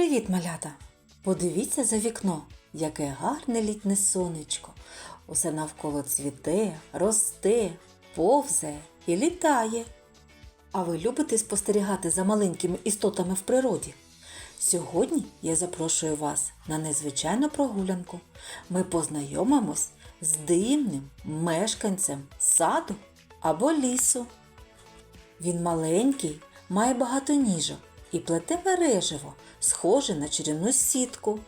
Привіт, малята! Подивіться за вікно, яке гарне літнє сонечко. Усе навколо цвіте, росте, повзе і літає. А ви любите спостерігати за маленькими істотами в природі? Сьогодні я запрошую вас на незвичайну прогулянку. Ми познайомимось з дивним мешканцем саду або лісу. Він маленький, має багато ніжок і плете мереживо, схоже на чарівну сітку.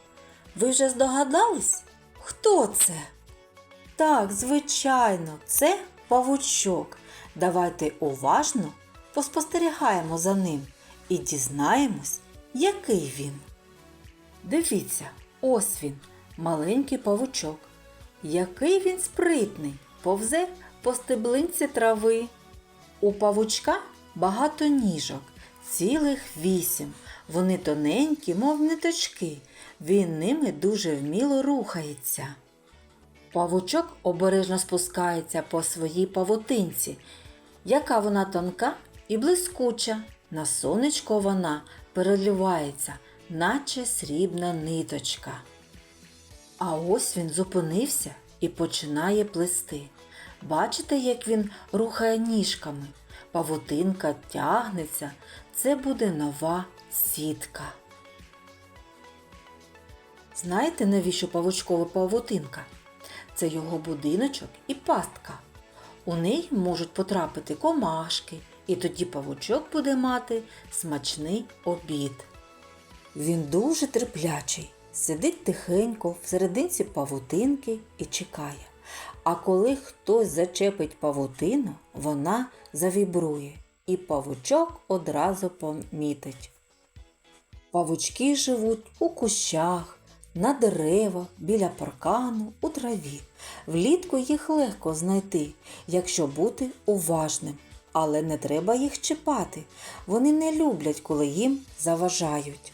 Ви вже здогадались? Хто це? Так, звичайно, це павучок. Давайте уважно поспостерігаємо за ним і дізнаємось, який він. Дивіться, ось він, маленький павучок. Який він спритний, повзе по стеблинці трави. У павучка багато ніжок, цілих вісім. Вони тоненькі, мов ниточки. Він ними дуже вміло рухається. Павучок обережно спускається по своїй павутинці, яка вона тонка і блискуча. На сонечко вона переливається, наче срібна ниточка. А ось він зупинився і починає плести. Бачите, як він рухає ніжками? Павутинка тягнеться. Це буде нова сітка. Знаєте, навіщо павучкова павутинка? Це його будиночок і пастка. У неї можуть потрапити комашки, і тоді павучок буде мати смачний обід. Він дуже терплячий, сидить тихенько в павутинки і чекає. А коли хтось зачепить павутину, вона завібрує, і павучок одразу помітить. Павучки живуть у кущах, на деревах, біля паркану, у траві. Влітку їх легко знайти, якщо бути уважним. Але не треба їх чіпати. Вони не люблять, коли їм заважають.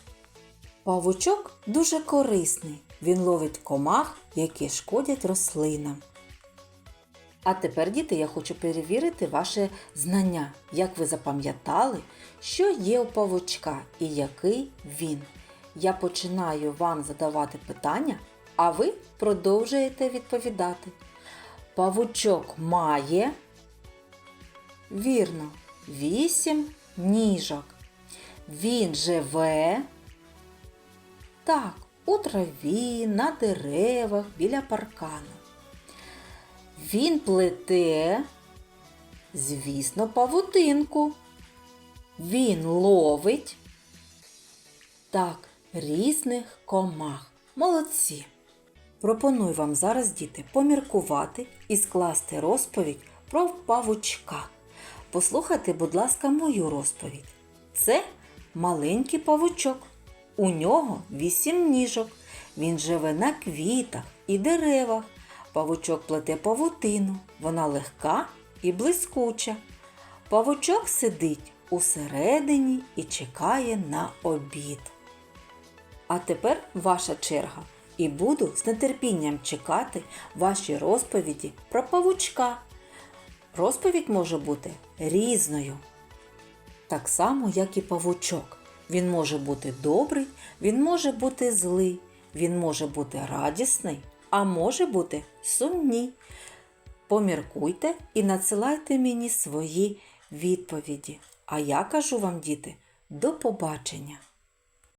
Павучок дуже корисний. Він ловить комах, які шкодять рослинам. А тепер, діти, я хочу перевірити ваше знання, як ви запам'ятали, що є у павучка і який він. Я починаю вам задавати питання, а ви продовжуєте відповідати. Павучок має. Вірно, вісім ніжок. Він живе. Так, у траві, на деревах, біля паркану. Він плете, звісно, павутинку. Він ловить. Так, різних комах. Молодці. Пропоную вам зараз, діти, поміркувати і скласти розповідь про павучка. Послухайте, будь ласка, мою розповідь. Це маленький павучок. У нього вісім ніжок. Він живе на квітах і деревах. Павучок плете павутину. Вона легка і блискуча. Павучок сидить усередині і чекає на обід. А тепер ваша черга. І буду з нетерпінням чекати ваші розповіді про павучка. Розповідь може бути різною. Так само, як і павучок. Він може бути добрий, він може бути злий, він може бути радісний, а може бути сумній. Поміркуйте і надсилайте мені свої відповіді. А я кажу вам, діти, до побачення!